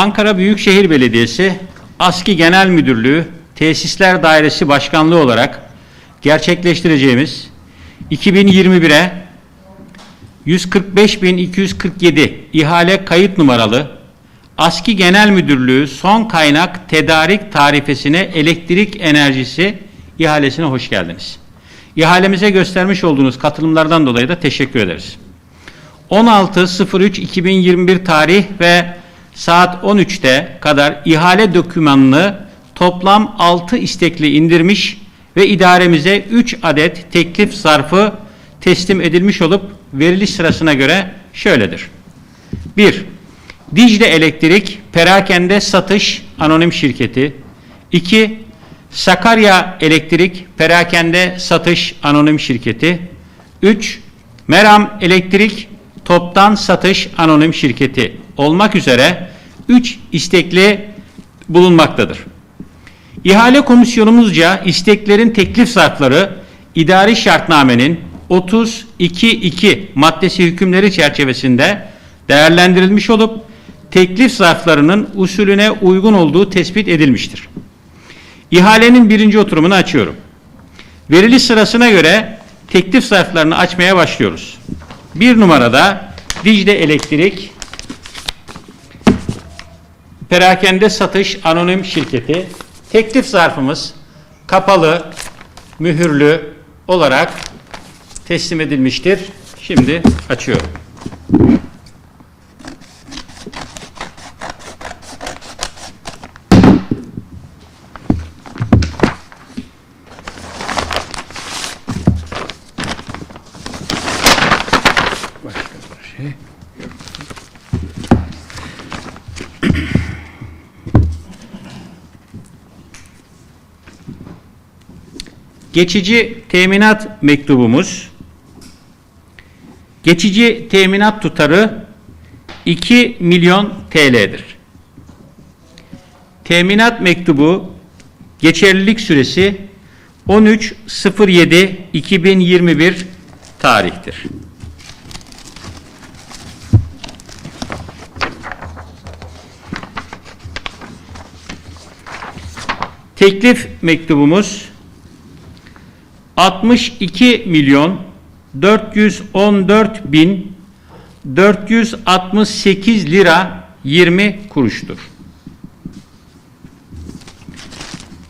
Ankara Büyükşehir Belediyesi ASKİ Genel Müdürlüğü Tesisler Dairesi Başkanlığı olarak gerçekleştireceğimiz 2021'e 145.247 ihale kayıt numaralı ASKİ Genel Müdürlüğü son kaynak tedarik tarifesine elektrik enerjisi ihalesine hoş geldiniz. İhalemize göstermiş olduğunuz katılımlardan dolayı da teşekkür ederiz. 16.03.2021 tarih ve saat 13'te kadar ihale dokümanını toplam 6 istekli indirmiş ve idaremize 3 adet teklif zarfı teslim edilmiş olup veriliş sırasına göre şöyledir. 1. Dicle Elektrik Perakende Satış Anonim Şirketi 2. Sakarya Elektrik Perakende Satış Anonim Şirketi 3. Meram Elektrik Toptan Satış Anonim Şirketi olmak üzere 3 istekli bulunmaktadır. İhale komisyonumuzca isteklerin teklif zarfları idari şartnamenin 32.2 maddesi hükümleri çerçevesinde değerlendirilmiş olup teklif zarflarının usulüne uygun olduğu tespit edilmiştir. İhalenin birinci oturumunu açıyorum. Verili sırasına göre teklif zarflarını açmaya başlıyoruz. Bir numarada Dicle Elektrik Perakende Satış Anonim Şirketi teklif zarfımız kapalı, mühürlü olarak teslim edilmiştir. Şimdi açıyorum. Başka bir şey. Geçici teminat mektubumuz. Geçici teminat tutarı 2 milyon TL'dir. Teminat mektubu geçerlilik süresi 13.07.2021 tarihtir. Teklif mektubumuz 62 milyon 414 bin 468 lira 20 kuruştur.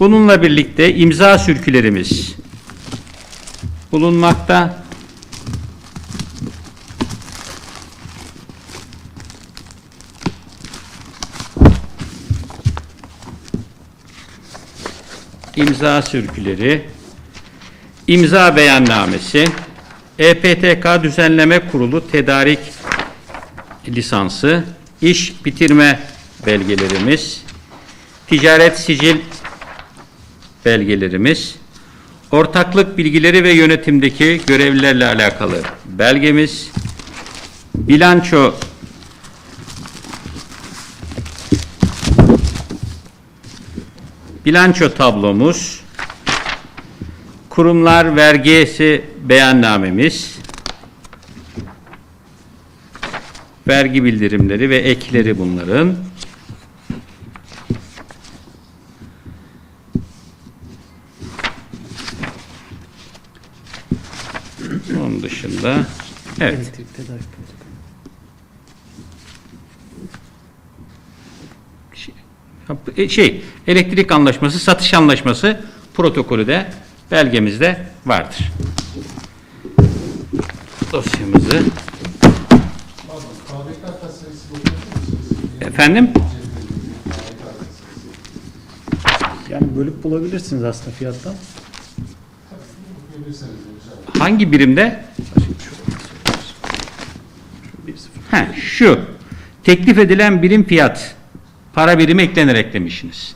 Bununla birlikte imza sürkülerimiz bulunmakta. İmza sürküleri İmza beyannamesi, EPTK Düzenleme Kurulu tedarik lisansı, iş bitirme belgelerimiz, ticaret sicil belgelerimiz, ortaklık bilgileri ve yönetimdeki görevlilerle alakalı belgemiz, bilanço bilanço tablomuz, kurumlar vergisi beyannamemiz, vergi bildirimleri ve ekleri bunların. Onun dışında evet. Protokolü. E, şey, elektrik anlaşması, satış anlaşması protokolü de belgemizde vardır. Dosyamızı efendim Yani bölüp bulabilirsiniz aslında fiyattan. hangi birimde? Ha, şu. Teklif edilen birim fiyat para birimi eklenerek demişsiniz.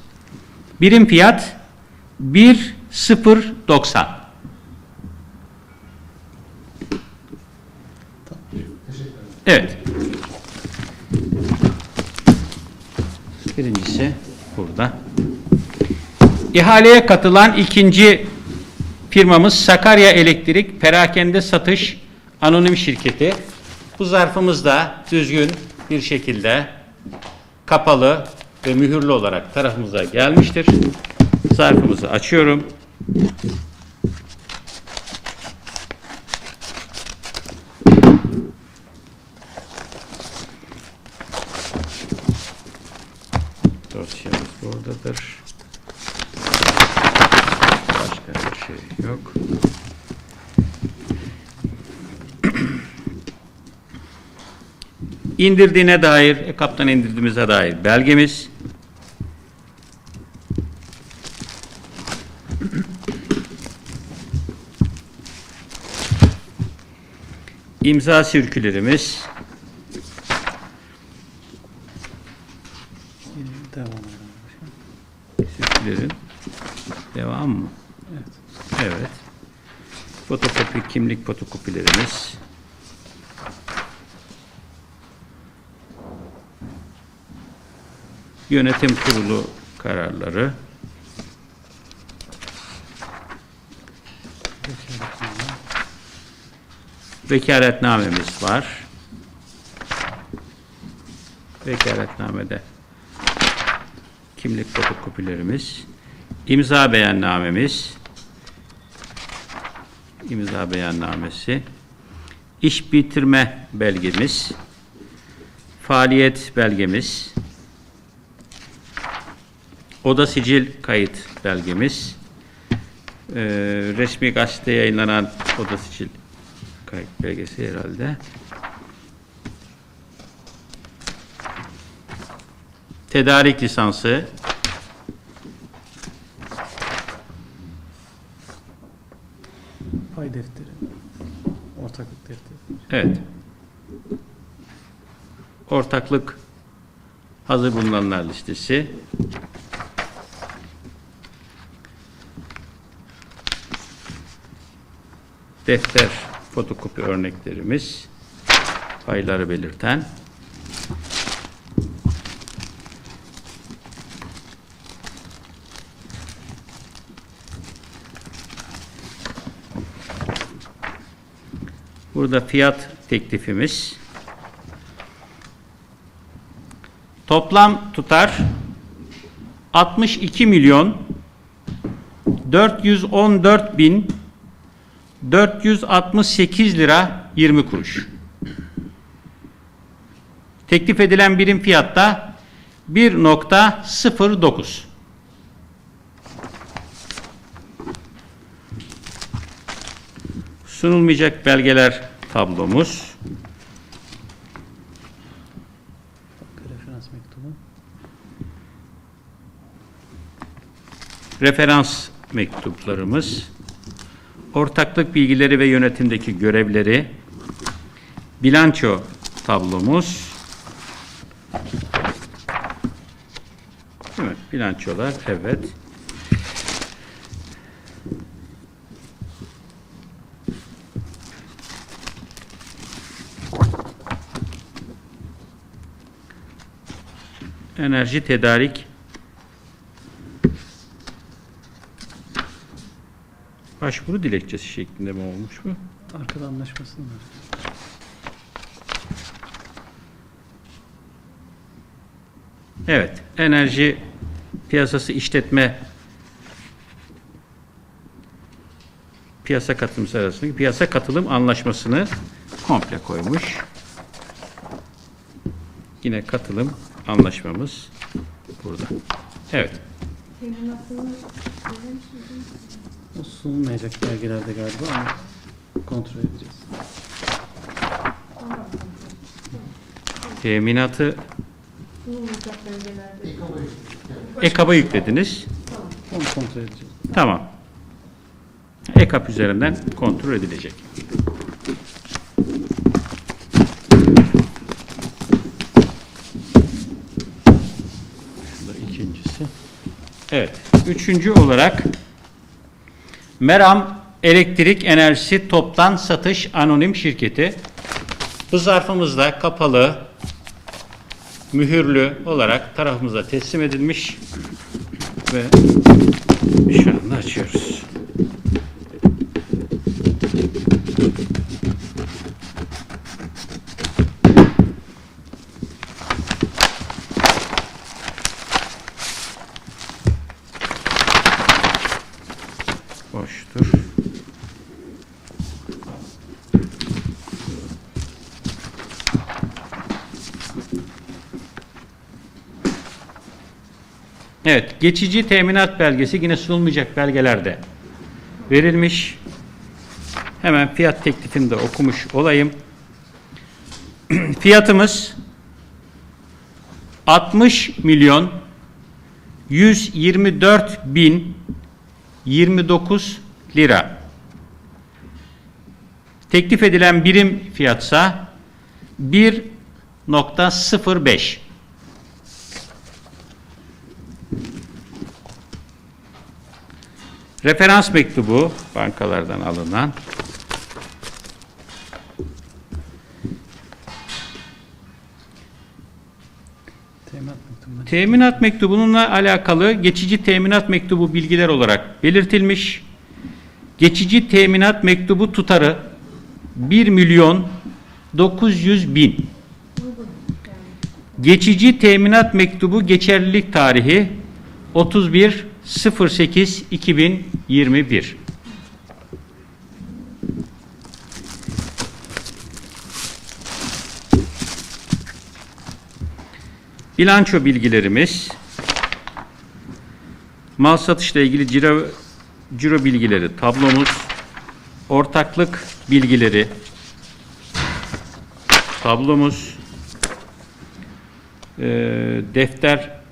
Birim fiyat 1.090. Evet. Birincisi burada. İhaleye katılan ikinci firmamız Sakarya Elektrik Perakende Satış Anonim Şirketi. Bu zarfımız da düzgün bir şekilde kapalı ve mühürlü olarak tarafımıza gelmiştir. Zarfımızı açıyorum. Dosyamız buradadır. Başka bir şey yok. İndirdiğine dair, EKAP'tan indirdiğimize dair belgemiz. İmza sirkülerimiz. Devam. Sirkülerin devam mı? Evet. Evet. Fotokopi, kimlik fotokopilerimiz. Yönetim kurulu kararları. Vekaletnamemiz var. Vekaletnamede kimlik fotokopilerimiz, imza beyannamemiz, imza beyannamesi, iş bitirme belgemiz, faaliyet belgemiz, oda sicil kayıt belgemiz, resmi gazetede yayınlanan oda sicil kayıt belgesi herhalde. Tedarik lisansı, Pay defteri. Ortaklık defteri. Evet. Ortaklık hazır bulunanlar listesi. Defter fotokopi örneklerimiz. Payları belirten. Burada fiyat teklifimiz. Toplam tutar 62 milyon 414 bin 468 lira 20 kuruş. Teklif edilen birim fiyatta 1.09. Sunulmayacak belgeler tablomuz. Referans mektubu. referans mektuplarımız, ortaklık bilgileri ve yönetimdeki görevleri, bilanço tablomuz, evet, bilançolar, evet. Enerji tedarik Başvuru dilekçesi şeklinde mi olmuş bu? Arkada anlaşması var. Evet, enerji piyasası işletme piyasa katılımcısı arasındaki piyasa katılım anlaşmasını komple koymuş. Yine katılım anlaşmamız burada. Evet. O sunulmayacak belgelerde galiba ama kontrol edeceğiz. Teminatı. EKAB'a yüklediniz. Onu kontrol edeceğiz. Tamam. EKAP üzerinden kontrol edilecek. Bu da ikincisi. Evet. Üçüncü olarak Meram Elektrik Enerjisi Toptan Satış Anonim Şirketi. Bu zarfımızda kapalı, mühürlü olarak tarafımıza teslim edilmiş ve şu anda açıyoruz. Evet, geçici teminat belgesi yine sunulmayacak belgelerde verilmiş. Hemen fiyat teklifini de okumuş olayım. Fiyatımız 60 milyon 124 bin 29 lira. Teklif edilen birim fiyatsa 1.05. Referans mektubu bankalardan alınan Teminat mektubununla alakalı geçici teminat mektubu bilgiler olarak belirtilmiş. Geçici teminat mektubu tutarı 1 milyon 900 bin. Geçici teminat mektubu geçerlilik tarihi 31 08 2021. Bilanço bilgilerimiz, mal satışla ilgili ciro, ciro bilgileri tablomuz, ortaklık bilgileri tablomuz, e, defter,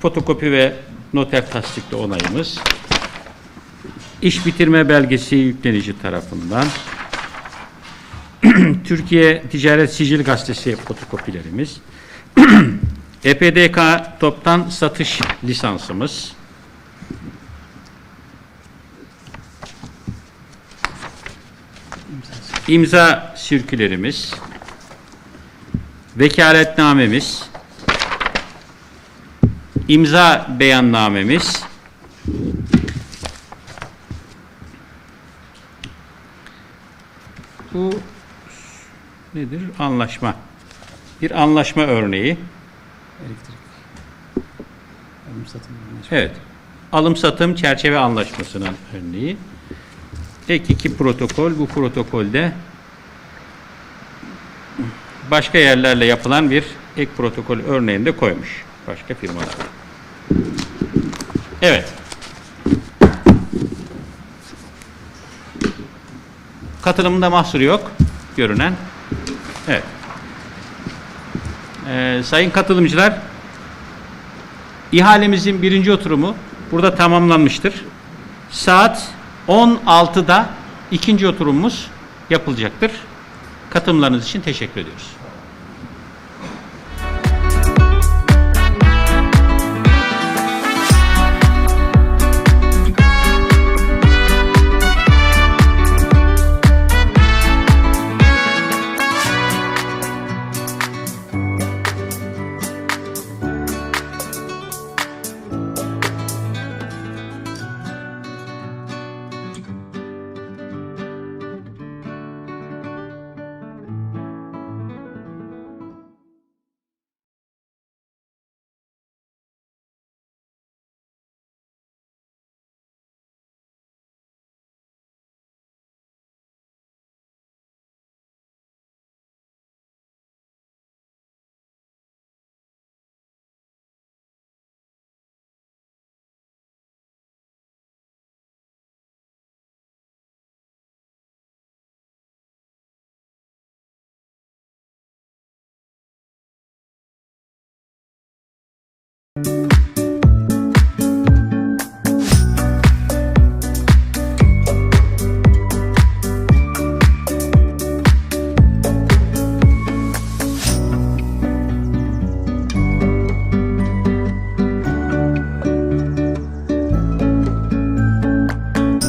fotokopi ve noter tasdikli onayımız, iş bitirme belgesi yüklenici tarafından, Türkiye Ticaret Sicil Gazetesi fotokopilerimiz, EPDK toptan satış lisansımız, imza sirkülerimiz, vekaletnamemiz, imza beyannamemiz, bu nedir? Anlaşma. Bir anlaşma örneği. Elektrik. Alım satım anlaşması. Evet. Alım satım çerçeve anlaşmasının örneği. Ek iki protokol. Bu protokolde başka yerlerle yapılan bir ek protokol örneğini de koymuş. Başka firmalar. Evet. Katılımında mahsur yok. Görünen. Evet. Ee, sayın katılımcılar, İhalemizin birinci oturumu burada tamamlanmıştır. Saat 16'da ikinci oturumumuz yapılacaktır. Katılımlarınız için teşekkür ediyoruz.